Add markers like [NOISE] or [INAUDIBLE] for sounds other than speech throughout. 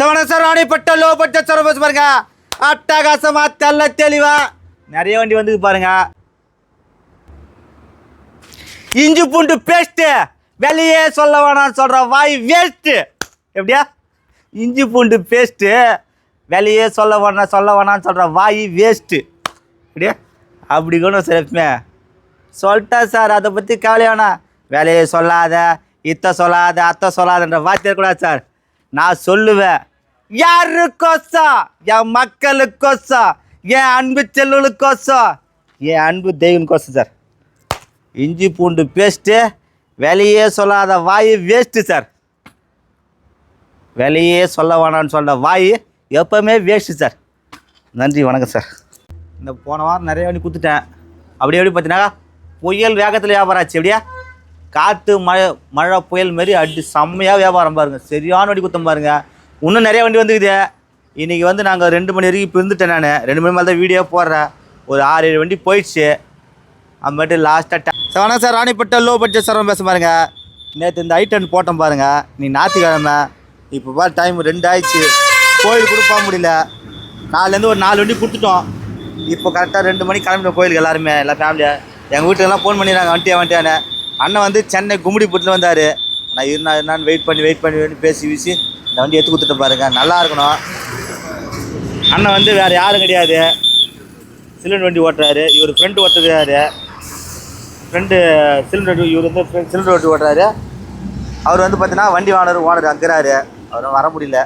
சவண sir Ranipet low budget சரம் bus பாருங்க அட்டகாசமா தெல்ல தெளிவா. நிறைய வண்டி வந்து பாருங்க. இஞ்சி பூண்டு பேஸ்ட் வெளியே சொல்ல வேணாம்னு சொல்ற வாய் வேஸ்ட் எப்படியா? இஞ்சி பூண்டு பேஸ்ட் வெளியே சொல்ல வேணாம் சொல்ல வேணாம்னு சொல்ற வாய் வேஸ்ட் அப்படியா அப்படி கூட சிறப்புமே. சொல்லிட்டா சார் அதை பற்றி வேணாம் வேலையை சொல்லாத இத்த சொல்லாத அத்தை சொல்லாதன்ற வார்த்தை கூடாது சார் நான் சொல்லுவேன். யாருக்கோசம் என் மக்களுக்கோசம் என் அன்பு செல்லுகளுக்கோசம் என் அன்பு தெய்வனுக்கோசம் சார். இஞ்சி பூண்டு பேஸ்ட்டு வெளியே சொல்லாத வாய் வேஸ்ட்டு சார். வெளியே சொல்ல வேணாம்னு சொன்ன வாய் எப்பவுமே வேஸ்ட்டு சார். நன்றி வணக்கம் சார். இந்த போன வாரம் நிறைய வண்டி கொடுத்துட்டேன். அப்படி எப்படி பார்த்தீங்கன்னா புயல் வேகத்தில் வியாபாரம் ஆச்சு. எப்படியா? காற்று மழை மழை புயல் மாரி அடி செம்மையாக வியாபாரம் பாருங்கள் சரியான வண்டி குத்தம் பாருங்கள் இன்னும் நிறைய வண்டி வந்துக்குது. இன்றைக்கி வந்து நாங்கள் ரெண்டு மணி வரைக்கும் இப்போ நான். ரெண்டு மணி மேலே தான் வீடியோ போடுறேன். ஒரு ஆறு ஏழு வண்டி போயிடுச்சு. அப்புறமேட்டு லாஸ்ட்டாக சார் வணக்கம் sir. Ranipet low budget sir பேச பாருங்க. நேற்று இந்த ஐட்டன் போட்டோம் பாருங்க. நீ ஞாயிற்றுக்கிழமை. இப்போ பார் டைம் ரெண்டு ஆயிடுச்சு. கோயில் கூட போக முடியல. நாலுலேருந்து ஒரு நாலு வண்டி கொடுத்துட்டோம். இப்போ கரெக்டாக ரெண்டு மணிக்கு கிளம்பிட்டோம் கோயிலுக்கு எல்லாருமே எல்லா ஃபேமிலியாக எங்கள் வீட்டுக்கெல்லாம் ஃபோன் பண்ணிடுறாங்க வண்டியா வண்டியானே அண்ணன் வந்து சென்னை கும்மிடிப்பூட்டில் வந்தார். நான் இருந்தா என்னன்னு வெயிட் பண்ணி வெயிட் பண்ணி வெயிட் பேசி வீசி இந்த வண்டி எடுத்து கொடுத்துட்டு பாருங்க. நல்லா இருக்கணும். அண்ணன் வந்து வேறு யாரும் கிடையாது. சிலிண்டர் வண்டி ஓட்டுறாரு. இவர் ஃப்ரெண்டு ஓட்டுறாரு ஃப்ரெண்டு சிலிண்டர் வண்டி இவர் வந்து சிலிண்டர் வண்டி ஓட்டுறாரு. அவர் வந்து பார்த்தீங்கன்னா வண்டி ஓனர் ஓனர் அங்குறாரு. அவர் வர முடியல.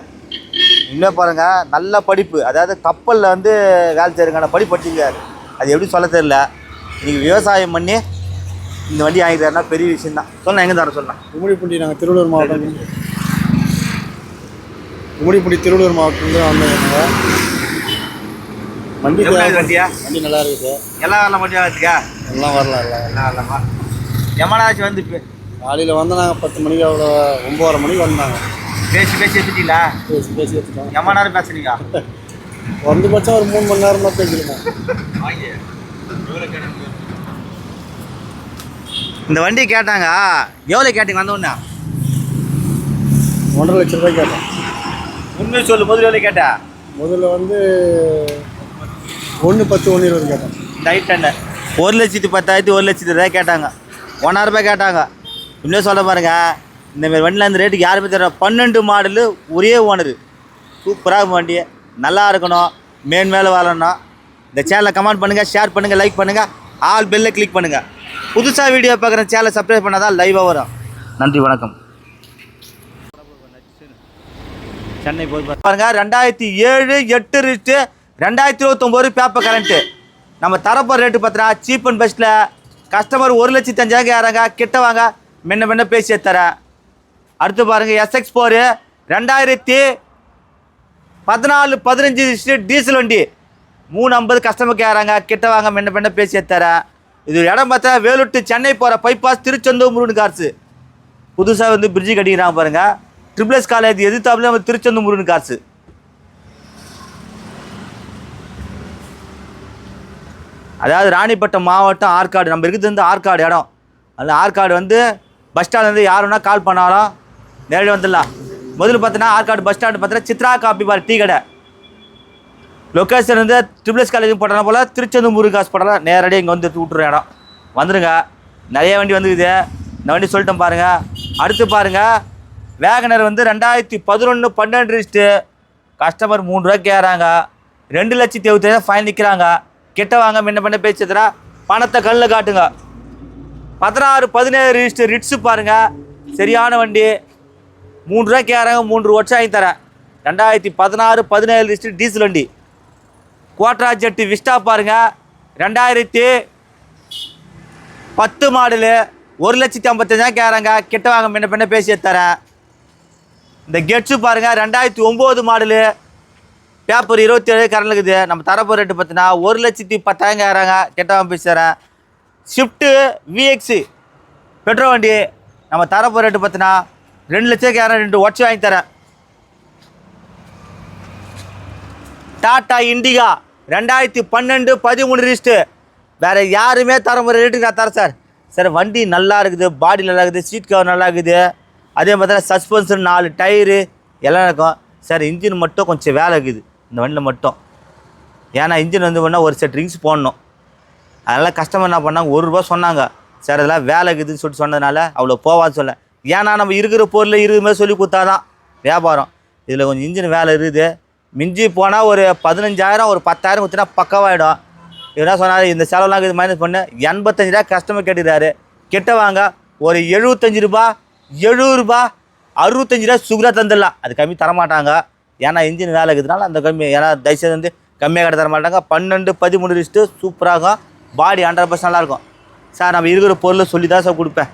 இன்னும் பாருங்க நல்ல படிப்பு. அதாவது கப்பலில் வந்து வேலை செய்யறதுக்கான படிப்பு படிச்சிருக்காரு அது எப்படி சொல்ல தெரியல. இன்றைக்கி விவசாயம் பண்ணி இந்த வண்டி வாங்கிட்டாருன்னா பெரிய விஷயம் தான் சொல்லலாம் எங்கே தர சொல்லலாம் கும்மிடிப்பூண்டி நாங்கள் திருவள்ளூர் மாவட்டம். கும்மிடிப்பூண்டி திருவள்ளூர் மாவட்டத்துலேருந்து வந்தவங்க வண்டி வண்டியா? வண்டி நல்லா இருக்குது எல்லா நல்ல வண்டியாக வச்சுக்கா எல்லாம் வரலாம் எல்லாம் எல்லாம் இல்லைம்மா எம்மனாச்சும் வந்து காலையில் வந்து நாங்கள் பத்து மணிக்கு அவ்வளோ ஒம்பதரை மணிக்கு வந்தாங்க. பேசி பேசி வச்சுட்டீங்களா பேசி பேசி எடுத்துட்டோம். எம்ம நேரம் பேசுனீங்க [LAUGHS] குறைஞ்சபட்சம் ஒரு மூணு மணி நேரம் தான் பேசியிருக்கோம் இந்த வண்டி கேட்டாங்க. எவ்வளோ கேட்டீங்க வந்த உடனே? ஒன்றரை லட்ச ரூபாய் கேட்டோம் உண்மையை சொல்லு முதல்ல எவ்வளோ கேட்டா? முதல்ல வந்து ஒன்று பத்து ஒன்று இருபது கேட்டோம் நைட் டென்னு ஒரு லட்சத்தி பத்தாயிரத்தி ஒரு லட்சத்தி ரூபாய் கேட்டாங்க. ஒன்றாயிரம் ரூபாய் கேட்டாங்க. இன்னும் சொல்ல பாருங்க. இந்த மாதிரி வண்டியில் அந்த ரேட்டுக்கு யாருமே தர பன்னெண்டு மாடலு ஒரே ஓனரு சூப்பராக வண்டி நல்லா இருக்கணும். மேன் மேலே வரணும் இந்த சேனலை கமெண்ட் பண்ணுங்கள் ஷேர் பண்ணுங்கள் லைக் பண்ணுங்கள் ஆல் பெல்லை கிளிக் பண்ணுங்கள் புதுசாக வீடியோ பார்க்குற சேனலை சப்ஸ்கிரைப் பண்ணால் தான் லைவாக வரும். நன்றி வணக்கம். சென்னை போய் பாருங்க. ரெண்டாயிரத்தி ஏழு எட்டு ரிட்டு ரெண்டாயிரத்தி இருபத்தொம்போது பேப்பர் கரண்ட்டு நம்ம தரப்போகிற ரேட்டு பார்த்தா சீப் அண்ட் பெஸ்ட்டில் கஸ்டமர் ஒரு லட்சத்தி அஞ்சாயிரம் ஏறாங்க கிட்ட வாங்க. முன்ன முன்ன பேசி தரேன் அடுத்து பாருங்கள் எஸ்எக்ஸ் போரு ரெண்டாயிரத்தி பதினாலு பதினஞ்சு டீசல் வண்டி. மூணு ஐம்பது கஸ்டமர் கேட்குறாங்க கிட்ட வாங்க முன்ன முன்ன பேசி தரேன் இது இடம் பார்த்தா வேலூர் சென்னை போகிற பைபாஸ் திருச்செந்தூர் முருகன் கார்ஸு புதுசாக வந்து பிரிட்ஜு கட்டிக்கிறாங்க பாருங்க. ட்ரிபிள் எஸ் காலேஜ் எதிர்த்தாப்புல நம்ம திருச்செந்தூர் முருகன் காசு. அதாவது ராணிப்பட்டம் மாவட்டம் ஆற்காடு. நம்ம இருக்கிறது வந்து ஆற்காடு இடம். அந்த ஆற்காடு வந்து பஸ் ஸ்டாண்ட்லேருந்து யார் வேணா கால் பண்ணாலும் நேரடி வந்துடலாம். முதல்ல பார்த்தீங்கன்னா ஆற்காடு பஸ் ஸ்டாண்டு பார்த்தீங்கன்னா சித்ரா காப்பி பார் டீ கடை. லொக்கேஷன் வந்து ட்ரிபிள்எஸ் காலேஜ் போட்டனா போல் திருச்செந்தூர் முருகன் காசு நேரடியாக இங்கே வந்து விட்டுற இடம். வந்துடுங்க நிறைய வண்டி வந்துக்குது இந்த வண்டி சொல்லிட்டேன் பாருங்கள் அடுத்து பாருங்கள் வேகனர் வந்து ரெண்டாயிரத்தி பதினொன்று பன்னெண்டு ரிஜிஸ்ட்டு கஸ்டமர் மூணு ரூபா கேட்குறாங்க ரெண்டு லட்சத்தி எழுபத்தாயிரம் ஃபைன் நிற்கிறாங்க கிட்ட வாங்க முன்ன பண்ண பேசுறா பணத்தை கல்லில் காட்டுங்க. பதினாறு பதினேழு ரிஜிஸ்டர் ரிட்ஸு பாருங்கள் சரியான வண்டி. மூணு ரூபா கேட்குறாங்க மூன்று வருஷம் வாங்கி தரேன். ரெண்டாயிரத்தி பதினாறு பதினேழு ரிஜிஸ்டர் டீசல் வண்டி. கோட்ரா ஜெட்டு விஸ்டா பாருங்கள் ரெண்டாயிரத்தி பத்து மாடலு. ஒரு லட்சத்தி ஐம்பத்தஞ்சாயிரம் கேட்குறாங்க கிட்ட வாங்க முன்ன பின்ன பேசி தரேன் இந்த கெட்ஸு பாருங்க ரெண்டாயிரத்தி ஒம்பது மாடலு. பேப்பர் இருபத்தி ஏழு கரண்ட் இருக்குது. நம்ம தரப்போ ரேட்டு பார்த்தீங்கன்னா ஒரு லட்சத்தி பத்தாயிரம் கேட்குறாங்க கிட்ட வாங்க பேசி தரேன். ஷிஃப்ட்டு விஎக்ஸு பெட்ரோல் வண்டி. நம்ம தரப்போ ரேட்டு பார்த்தீங்கன்னா ரெண்டு லட்சம் கேட்குறேன் ரெண்டு ஒட்சி வாங்கி தரேன். டாடா இண்டிகா ரெண்டாயிரத்தி பன்னெண்டு பதிமூணு ரிஸ்ட்டு வேறு யாருமே தர முறை ரேட்டுக்கு நான் தரேன் சார். சார் வண்டி நல்லா இருக்குது பாடி நல்லா இருக்குது சீட் கவர் நல்லா இருக்குது. அதே மாதிரி தான் சஸ்பென்ஷன் நாலு டயரு எல்லாம் இருக்கும். சார் இன்ஜின் மட்டும் கொஞ்சம் வேலை இருக்குது. இந்த வண்டியில் மட்டும். ஏன்னா இன்ஜின் வந்து பண்ணால் ஒரு செட் ரிங்ஸ் போடணும். அதனால் கஸ்டமர் என்ன பண்ணாங்க ஒரு ரூபா சொன்னாங்க. சார் அதெல்லாம் வேலை இருக்குதுன்னு சொல்லிட்டு சொன்னதுனால அவ்வளோ போவான்னு சொல்ல ஏன்னா நம்ம இருக்கிற பொருளில் இருக்கிற மாதிரி சொல்லி கொடுத்தாதான் வியாபாரம். இதில் கொஞ்சம் இன்ஜின் வேலை இருக்குது. மிஞ்சி போனால் ஒரு பதினஞ்சாயிரம் ஒரு பத்தாயிரம் கொடுத்தினா பக்கவாயிடும். இவர் சொன்னார்? இந்த செலவுலாம் இது மைனஸ் பண்ணு. எண்பத்தஞ்சு ரூபா கஸ்டமர் கேட்டுக்கிறாரு. கிட்ட வாங்க. ஒரு எழுபத்தஞ்சு ரூபா எழுபது ரூபா அறுபத்தஞ்சு ரூபா சுகராக தந்துடலாம். அது கம்மி தரமாட்டாங்க. ஏன்னா இன்ஜின் வேலை இருக்கிறதுனால அந்த கம்மி ஏன்னா தயவுசெய்து வந்து கம்மியாக கடை தர மாட்டாங்க. பன்னெண்டு பதிமூணு லிஸ்ட்டு சூப்பராக பாடி ஹண்ட்ரட் பர்சன்ட் நல்லாயிருக்கும் சார் நம்ம இருக்கிற பொருளை சொல்லி தான் சார் கொடுப்பேன்.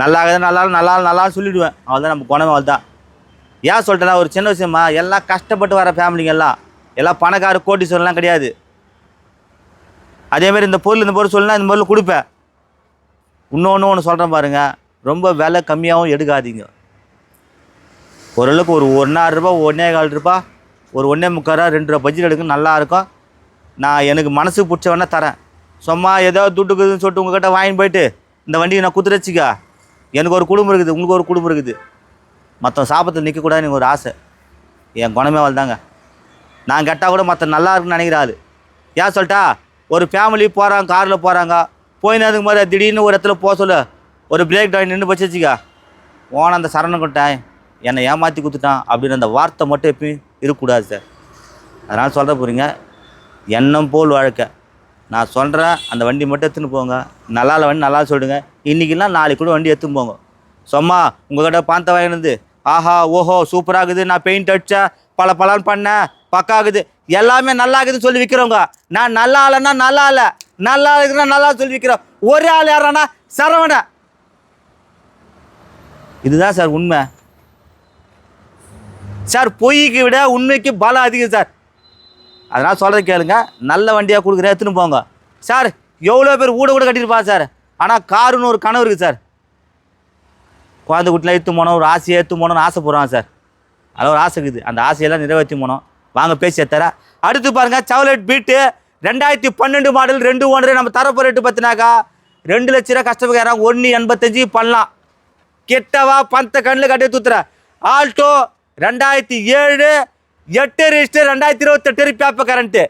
நல்லா நல்லா நல்லா நல்லா சொல்லிவிடுவேன் சொல்லிவிடுவேன் தான் நம்ம குணம் அவள் தான் ஏன் சொல்லிட்டேன்னா ஒரு சின்ன விஷயமா? எல்லாம் கஷ்டப்பட்டு வர ஃபேமிலிங்க எல்லாம் எல்லாம் பணக்கார கோட்டீஸ்வரம்லாம் கிடையாது. அதேமாதிரி இந்த பொருள் இந்த பொருள் சொல்லுனா இந்த பொருள் கொடுப்பேன். இன்னொன்று ஒன்று சொல்கிறேன் பாருங்கள் ரொம்ப விலை கம்மியாகவும் எடுக்காதீங்க. ஓரளவுக்கு ஒரு ஒன்றாயிரம் ரூபா ஒன்றே கால் ரூபா ஒரு ஒன்றே முக்கால் ரூபா ரெண்டு ரூபா பட்ஜெட் எடுக்க நல்லா இருக்கும். நான் எனக்கு மனசுக்கு பிடிச்ச தரேன். சும்மா ஏதோ துட்டுக்குதுன்னு சொல்லிட்டு உங்கள்கிட்ட வாங்கி போயிட்டு இந்த வண்டியை நான் குத்துறச்சிக்கா எனக்கு ஒரு குடும்பம் இருக்குது உங்களுக்கு ஒரு குடும்பம் இருக்குது. மற்ற சாபத்தில் நிற்கக்கூடாதுன்னு எனக்கு ஒரு ஆசை. என் குணமே அவள் தாங்க நான் கேட்டால் கூட மற்ற நல்லா இருக்குன்னு நினைக்கிறாரு ஏன் சொல்லிட்டா? ஒரு ஃபேமிலி போகிறாங்க காரில் போகிறாங்க போயினதுக்கு மாதிரி திடீர்னு ஒரு இடத்துல போக சொல்ல. ஒரு பிரேக் டவுன் நின்று போச்சுக்கா வச்சுக்கா. ஓன அந்த சரணம் கொட்டேன் என்னை ஏமாற்றி கொடுத்துட்டான் அப்படின்னு அந்த வார்த்தை மட்டும் எப்பயும் இருக்கக்கூடாது சார். அதனால் சொல்கிற போகிறீங்க எண்ணம் போல் வாழ்க்கை. நான் சொல்கிறேன் அந்த வண்டி மட்டும் எடுத்துன்னு போங்க. நல்லா வண்டி நல்லா சொல்லிடுங்க இன்றைக்கெல்லாம் நாளைக்கு கூட வண்டி எடுத்துன்னு போங்க. சும்மா உங்கள்கிட்ட பாந்த வாங்கினது ஆஹா ஓஹோ சூப்பராக இருக்குது நான் பெயிண்ட் அடித்தேன் பல பலன் பண்ணேன் பக்கா இருக்குது எல்லாமே நல்லா இருக்குதுன்னு சொல்லி விற்கிறவங்க நான் நல்லா இல்லைன்னா நல்லா இல்லை நல்லா இருக்குன்னா நல்லா சொல்லி விற்கிறேன் ஒரே ஆள் யாரானா சரவண. இதுதான் சார் உண்மை. சார் பொய்க்கு விட உண்மைக்கு பலம் அதிகம் சார். அதனால் சொல்கிறத கேளுங்க. நல்ல வண்டியாக கொடுக்குறேன் எடுத்துன்னு போங்க. சார் எவ்வளோ பேர் ஊட கூட கட்டியிருப்பா சார். ஆனால் காருன்னு ஒரு கனவு இருக்குது சார். குழந்தை குட்டிலாம் எடுத்து போனோம் ஒரு ஆசையை எடுத்து போனோம்னு ஆசைப்படுறான் சார். அதில் ஒரு ஆசை இருக்குது. அந்த ஆசையெல்லாம் நிறைவேற்றி போனோம். வாங்க பேசி தர அடுத்து பாருங்கள் சவலெட் பீட்டு ரெண்டாயிரத்தி பன்னெண்டு மாடல் ரெண்டு ஒன்று நம்ம தரப்போ ரேட்டு பார்த்தினாக்கா ரெண்டு லட்ச ரூபா கஷ்டப்படுறாங்க ஒன்று எண்பத்தஞ்சு பண்ணலாம். கெட்டவா பந்த கண்ணில் கட்டி தூத்துற. ஆல்டோ ரெண்டாயிரத்தி ஏழு எட்டு ரிஜிஸ்டர் ரெண்டாயிரத்தி இருபத்தெட்டு பேப்பர் கரண்ட்டு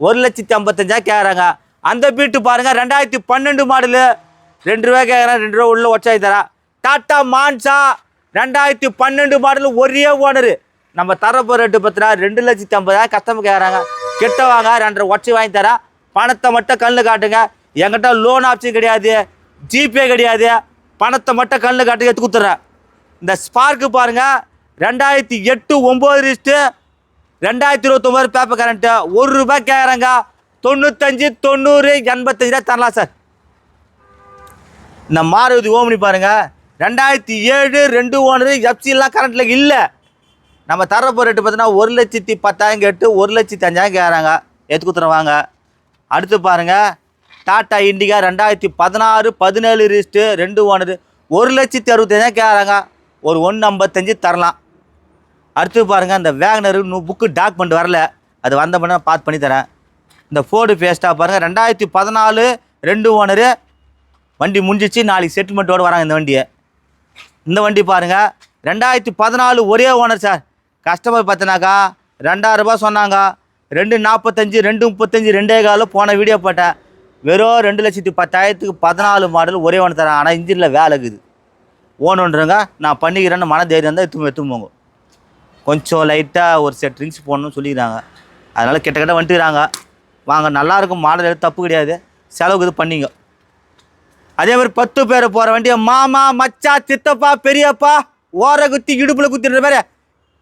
ஒரு லட்சத்தி ஐம்பத்தஞ்சா கேட்குறாங்க அந்த பீட்டு பாருங்கள் ரெண்டாயிரத்தி பன்னெண்டு மாடலு. ரெண்டு ரூபா கேட்குறேன் ரெண்டு ரூபா உள்ள ஒச்சாய் தரேன் டாட்டா மான்சா ரெண்டாயிரத்தி பன்னெண்டு மாடல் ஒரே ஓனரு. நம்ம தரப்போ ரேட்டு ரூபா ரெண்டு லட்சத்தி ஐம்பதாயிரம் கஸ்டமர் கேட்குறாங்க கிட்ட வாங்க ரெண்டரை ஒச்சை வாங்கி தரேன் பணத்தை மட்டும் கல்லு காட்டுங்க. என்கிட்ட லோன் ஆப்ஷன் கிடையாது. ஜிபே கிடையாது. பணத்தை மட்டும் கண்ணு காட்டுங்க எடுத்து கொடுத்துட்றேன். இந்த ஸ்பார்க்கு பாருங்க. ரெண்டாயிரத்தி எட்டு ஒம்பது லிஸ்ட்டு ரெண்டாயிரத்தி இருபத்தொம்பது பேப்பர் கரண்ட்டு ஒரு ரூபாய் கேட்குறாங்க தொண்ணூத்தஞ்சு தொண்ணூறு எண்பத்தஞ்சு ரூபா தரலாம் சார் இந்த மாருதி ஓமனி பாருங்கள் ரெண்டாயிரத்தி ஏழு ரெண்டு ஓனரு எஃப்சிலாம் கரண்ட்டில் இல்லை. நம்ம தரப்போ ரேட்டு பார்த்தீங்கன்னா ஒரு லட்சத்தி பத்தாயிரம் கேட்டு ஒரு லட்சத்தி அஞ்சாயிரம் கேட்குறாங்க எடுத்து வாங்க அடுத்து பாருங்கள் டாட்டா இண்டிகா ரெண்டாயிரத்தி பதினாறு பதினேழு ரிஸ்ட்டு ரெண்டு ஓனரு ஒரு லட்சத்தி அறுபத்தஞ்சாயிரம் கேட்குறாங்க ஒரு ஒன்று ஐம்பத்தஞ்சு தரலாம். அடுத்து பாருங்கள் இந்த வேகனரு புக்கு டாக்குமெண்ட் வரல. அது வந்த பண்ண பார்த்து பண்ணி தரேன். இந்த ஃபோர்டு ஃபேஸ்ட்டாக பாருங்கள் ரெண்டாயிரத்தி பதினாலு ரெண்டு ஓனரு வண்டி முடிஞ்சிச்சு. நாளைக்கு செட்டில்மெண்ட்டோடு வராங்க இந்த வண்டியை. இந்த வண்டி பாருங்கள் ரெண்டாயிரத்தி பதினாலு ஒரே ஓனர் சார் கஸ்டமர் பார்த்தினாக்கா ரெண்டாயிரம் ரூபாய் சொன்னாங்க. ரெண்டு நாற்பத்தஞ்சு ரெண்டு முப்பத்தஞ்சு ரெண்டே காலில் போன வீடியோ போட்டேன். வெறும் ரெண்டு லட்சத்தி பத்தாயிரத்துக்கு பதினாலு மாடல் ஒரே ஒன்று தரேன். ஆனால் இன்ஜினில் வேலை இருக்குது. ஓனுன்றங்க. நான் பண்ணிக்கிறேன்னு மன தைரியம் தான் எத்தும் எத்தும் போங்க. கொஞ்சம் லைட்டாக ஒரு செட் ட்ரிங்க்ஸ் போடணும்னு சொல்லிக்கிறாங்க. அதனால் கிட்ட கிட்ட வந்துட்டுறாங்க வாங்க நல்லாயிருக்கும் மாடல் எடுத்து தப்பு கிடையாது. செலவுக்கு இது பண்ணிங்க. அதே மாதிரி பத்து பேர் போகிற வண்டியை மாமா மச்சா சித்தப்பா பெரியப்பா ஓர குத்தி இடுப்பில் குத்திடுற மாதிரி.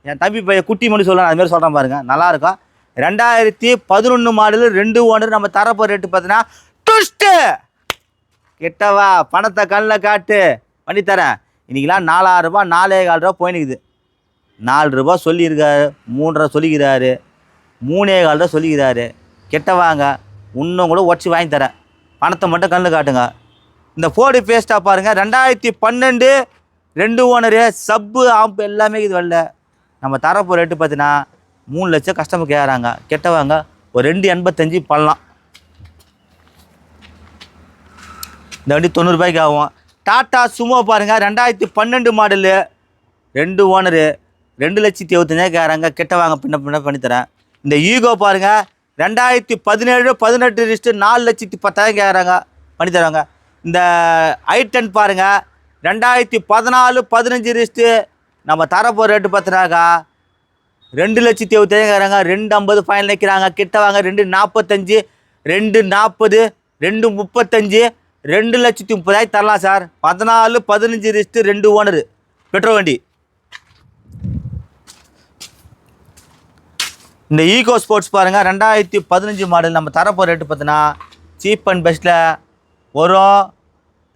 என் தம்பி பையன் குட்டி மணி சொல்லலாம் அதுமாரி சொல்கிறேன் பாருங்கள் நல்லாயிருக்கும் ரெண்டாயிரத்தி பதினொன்று மாடலு ரெண்டு ஓனர் நம்ம தரப்போ ரேட்டு பார்த்தீங்கன்னா டுஸ்ட்டு கிட்டவா? பணத்தை கண்ணில் காட்டு. பண்ணி தரேன். இன்றைக்கெலாம் நாலாயிரரூபா நாலே கால் ரூபா போயினுக்குது நாலு ரூபா சொல்லியிருக்காரு. மூன்றரை சொல்லிக்கிறாரு. மூணே கால் ரூபா சொல்லிக்கிறாரு. கிட்ட வாங்க இன்னும் கூட உடச்சி வாங்கி தரேன். பணத்தை மட்டும் கண்ணில் காட்டுங்க. இந்த ஃபோர்டு பேஸ்ட்டாக பாருங்கள் ரெண்டாயிரத்தி பன்னெண்டு ரெண்டு ஓனரு சப்பு ஆம்பு எல்லாமே இது வரல. நம்ம தரப்போ ரேட்டு பார்த்தீங்கன்னா மூணு லட்சம் கஸ்டமர் கேட்குறாங்க கெட்டவாங்க ஒரு ரெண்டு எண்பத்தஞ்சு பண்ணலாம். இந்த வண்டி தொண்ணூறுபாய்க்கு ஆகும். டாட்டா சுமோ பாருங்கள் ரெண்டாயிரத்தி பன்னெண்டு மாடலு ரெண்டு ஓனரு ரெண்டு லட்சத்தி இருபத்தஞ்சாயிரம் கேட்குறாங்க கெட்ட வாங்க பின்ன பின்ன பண்ணித்தரேன் இந்த ஈகோ பாருங்கள் ரெண்டாயிரத்தி பதினேழு பதினெட்டு லிஸ்ட்டு நாலு லட்சத்தி பத்தாயிரம் கேட்குறாங்க பண்ணி இந்த ஐ டென் பாருங்கள் ரெண்டாயிரத்தி பதினாலு பதினஞ்சு ரிஸ்ட்டு நம்ம தரப்போ ரேட்டு பார்த்துனாக்கா ரெண்டு லட்சத்தி இருபத்தாயிரம் ரெண்டு ஐம்பது ஃபைனல் நிற்கிறாங்க கிட்ட வாங்க ரெண்டு நாற்பத்தஞ்சு ரெண்டு நாற்பது ரெண்டு முப்பத்தஞ்சு ரெண்டு லட்சத்தி முப்பதாயிரம் தரலாம் சார். பதினாலு பதினஞ்சு ரிஸ்ட்டு ரெண்டு ஓனரு பெட்ரோல் வண்டி. இந்த ஈகோ ஸ்போர்ட்ஸ் பாருங்கள் ரெண்டாயிரத்தி பதினஞ்சு மாடல் நம்ம தரப்போ ரேட்டு பார்த்தீங்கன்னா சீப் அண்ட் பெஸ்ட்டில் வரும்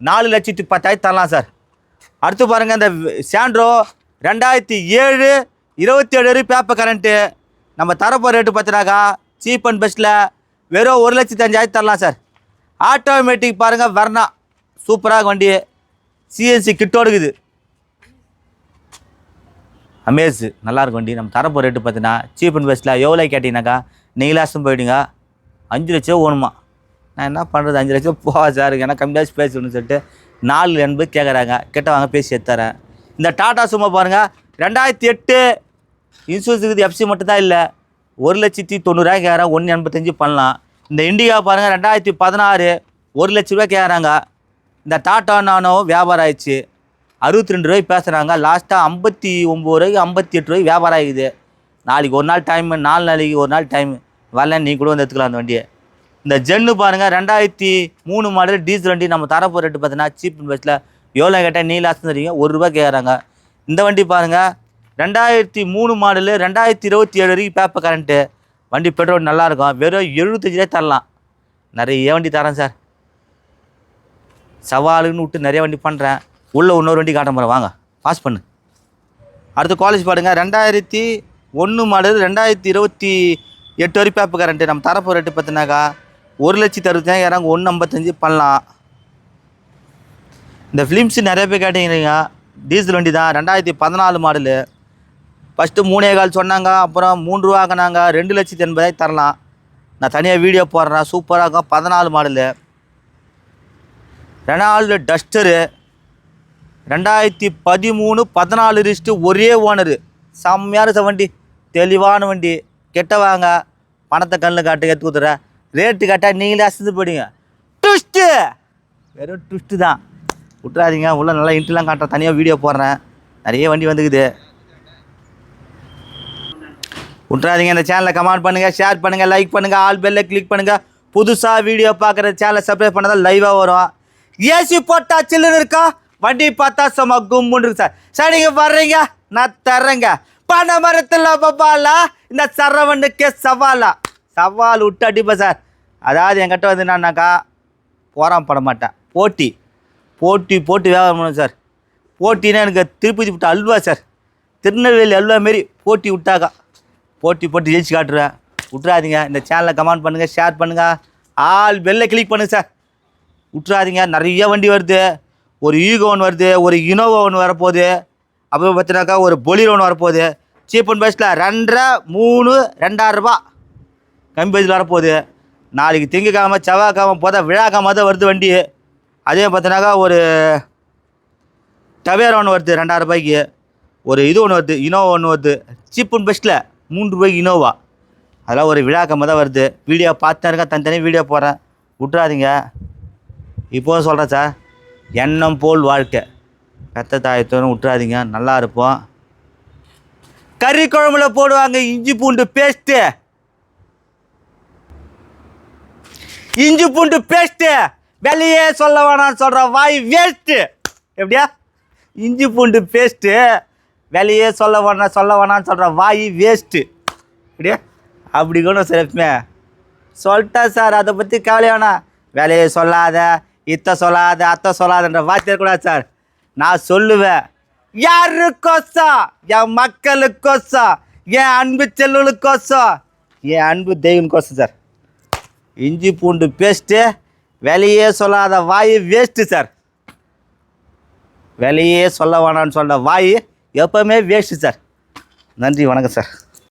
நாலு லட்சத்து பத்தாயிரத்து தரலாம் சார். அடுத்து பாருங்கள் இந்த சாண்ட்ரோ ரெண்டாயிரத்தி ஏழு இருபத்தி ஏழு வரை பேப்பர் கரண்ட்டு நம்ம தரப்போ ரேட்டு பார்த்தினாக்கா சீப் அண்ட் பெஸ்ட்டில் வெறும் ஒரு லட்சத்து அஞ்சாயிரத்து தரலாம் சார். ஆட்டோமேட்டிக் பாருங்கள் வர்ணா. சூப்பராக வண்டி. சிஎன்சி கிட்டோடு இருக்குது. அமேஸு நல்லாயிருக்கும் வண்டி. நம்ம தரப்போ ரேட்டு பார்த்தீங்கன்னா சீப் அண்ட் பெஸ்ட்டில் எவ்வளோ கேட்டிங்கனாக்கா நீங்களாசும் போயிடுங்க. அஞ்சு லட்சம் ஓணுமா. நான் என்ன பண்ணுறது அஞ்சு லட்சம் போவா சார் ஏன்னா கம்மியாக பேசணும்னு சொல்லிட்டு நாலு எண்பது கேட்குறாங்க கிட்ட வாங்க பேசி எடுத்துறேன். இந்த டாடா சும்மா பாருங்கள் ரெண்டாயிரத்தி எட்டு இன்சூரன்ஸ் இருக்குது எஃப்சி மட்டும் தான் இல்லை. ஒரு லட்சத்தி தொண்ணூறாயிரம் கேட்குறாங்க ஒன்று எண்பத்தஞ்சு பண்ணலாம். இந்த இண்டிகா பாருங்கள் ரெண்டாயிரத்தி பதினாறு ஒரு லட்ச ரூபா கேட்குறாங்க இந்த டாட்டா நானோ வியாபாரம் ஆயிடுச்சு. அறுபத்தி ரெண்டு ரூபாய்க்கு பேசுகிறாங்க லாஸ்ட்டாக ஐம்பத்தி ஒம்பது ரூபாய்க்கு ஐம்பத்தி எட்டு ரூபாய்க்கு வியாபாரம் ஆகுது. நாளைக்கு ஒரு நாள் டைம் நாலு நாளைக்கு ஒரு நாள் டைம் வரல நீ கூட வந்து எடுத்துக்கலாம் அந்த வண்டியை. இந்த ஜென்னு பாருங்கள் ரெண்டாயிரத்தி மூணு மாடல் டீசல் வண்டி நம்ம தரப்போ ரேட்டு பார்த்தீங்கன்னா சீப் அண்ட் எவ்வளோ கேட்டால் நீ லாஸ்ட் ஒரு ரூபா கேட்குறாங்க இந்த வண்டி பாருங்கள் ரெண்டாயிரத்தி மூணு மாடலு ரெண்டாயிரத்தி இருபத்தி ஏழு வரைக்கும் பேப்பர் கரண்ட்டு வண்டி பெட்ரோல் நல்லாயிருக்கும் வெறும் எழுபத்தஞ்சிலே தரலாம். நிறைய வண்டி தரேன் சார். சவாலுன்னு விட்டு நிறைய வண்டி பண்ணுறேன் உள்ளே இன்னொரு வண்டி காட்ட போகிறேன் வாங்க பாஸ் பண்ணு. அடுத்து காலேஜ் பாருங்க ரெண்டாயிரத்தி ஒன்று மாடல் ரெண்டாயிரத்தி இருபத்தி எட்டு வரைக்கும் பேப்பர் கரண்ட்டு நம்ம தரப்போ ரேட்டு பார்த்தினாக்கா ஒரு லட்சத்தி அறுபத்தஞ்சாயிரம் ஒன்று ஐம்பத்தஞ்சு பண்ணலாம். இந்த ஃபிலிம்ஸ் நிறைய பேர் கேட்டீங்க டீசல் வண்டி தான் ரெண்டாயிரத்தி பதினாலு மாடலு ஃபஸ்ட்டு மூணே கால் சொன்னாங்க அப்புறம் மூணு ரூபா ஆக்குனாங்க ரெண்டு லட்சத்தி எண்பதாயிரம் தரலாம். நான் தனியாக வீடியோ போடுறேன் சூப்பராக இருக்கும் பதினாலு மாடலு ரெனால்டு டஸ்டரு ரெண்டாயிரத்தி பதிமூணு பதினாலு ரிஸ்ட்டு ஒரே ஓனரு செம்மையான இருக்க வண்டி தெளிவான வண்டி. கெட்ட வாங்க பணத்தை கண்ணில் காட்டு எடுத்து கொடுத்துறேன் ரேட்டு கட்டா நீங்களே அசந்து போயிடுங்க ட்விஸ்ட்டு வெறும் ட்விஸ்ட்டு தான். விட்றாதீங்க உள்ள நல்லா இன்ட்ரெலாம் காட்டுறேன். தனியாக வீடியோ போடுறேன். நிறைய வண்டி வந்துக்குது. விட்றாதீங்க இந்த சேனலை கமெண்ட் பண்ணுங்கள் ஷேர் பண்ணுங்கள் லைக் பண்ணுங்கள் ஆல் பெல்லை கிளிக் பண்ணுங்கள் புதுசாக வீடியோ பார்க்குற சேனலை சப்ஸ்கிரைப் பண்ணால் லைவாக வரும். ஏசி போட்டா சில்லுன்னு இருக்கா? வண்டி பார்த்தா சும்மா கும்முன்னு இருக்கு சார். சார் நீங்கள் வர்றீங்க? நான் தர்றேங்க. பனை மரத்தில் பப்பாலா இந்த சரவணுக்கே சவாலா? சவால் விட்டு அடிப்பேன் சார். அதாவது என்கிட்ட வந்து என்னன்னாக்கா போராம பட மாட்டேன். போட்டி. போட்டி போட்டி வியாபாரம் பண்ணுவேன் சார். போட்டினா எனக்கு திருப்பதி விட்ட அல்வா சார். திருநெல்வேலி அல்வா மாரி போட்டி விட்டாக்கா. போட்டி போட்டு ஜெயிச்சு காட்டுறேன். விட்றாதீங்க இந்த சேனலை கமெண்ட் பண்ணுங்கள் ஷேர் பண்ணுங்கள் ஆல் பெல்லை கிளிக் பண்ணுங்கள் சார். விட்றாதீங்க நிறைய வண்டி வருது. ஒரு ஈகோ ஒன்று வருது. ஒரு இனோவா ஒன்று வரப்போகுது. அப்புறம் பார்த்தினாக்கா ஒரு பொலிரோ ஒன்று வரப்போகுது. சீப் அண்ட் பெஸ்ட்டில் ரெண்டரை மூணு ரெண்டாயிரரூபா கம்மி பேஜில் வரப்போகுது. நாளைக்கு திங்கக்கிழமை செவ்வாய்க்கிழமை போதா விழாக்கிழமை தான் வருது வண்டி. அதே பார்த்தினாக்கா ஒரு டவேரா ஒன்று வருது ரெண்டாயிரம் ரூபாய்க்கு. ஒரு இது ஒன்று வருது இனோவா ஒன்று வருது. சீப் அண்ட் பெஸ்ட்டில் மூன்று ரூபாய்க்கு இனோவா. அதெல்லாம் ஒரு விழாக்கிழமை தான் வருது. வீடியோ பார்த்து இருக்கேன் தனித்தனியாக வீடியோ போடுறேன். விட்றாதீங்க இப்போ சொல்கிறேன் சார் எண்ணம் போல் வாழ்க்கை. பெத்த தாயத்தோடு விட்றாதீங்க நல்லா இருப்போம். கறி குழம்புல போடுவாங்க இஞ்சி பூண்டு பேஸ்ட்டு இஞ்சி பூண்டு பேஸ்ட்டு வெளியே சொல்ல வேணாம்னு சொல்கிற வாய் வேஸ்ட்டு எப்படியா? இஞ்சி பூண்டு பேஸ்ட்டு வெளியே சொல்ல வேணாம் சொல்ல வேணாம்னு சொல்கிற வாய் வேஸ்ட்டு அப்படியா? அப்படி கூட சிறப்புமே. சொல்லிட்டேன் சார் அதை பற்றி கவலை வேணாம் வேலையை சொல்லாத இத்தை சொல்லாத அத்தை சொல்லாதன்ற வார்த்தை கூடாது சார். நான் சொல்லுவேன். யாருக்கோசம் என் மக்களுக்கோசம் என் அன்பு செல்லுகளுக்கோசம் என் அன்பு தெய்வனுக்கோசம் சார். இஞ்சி பூண்டு பேஸ்ட்டு வெளியே சொல்லாத வாய் வேஸ்ட்டு சார் வெளியே சொல்ல வேணாம்னு சொன்ன வாய் எப்போவுமே வேஸ்ட்டு சார் நன்றி வணக்கம் சார்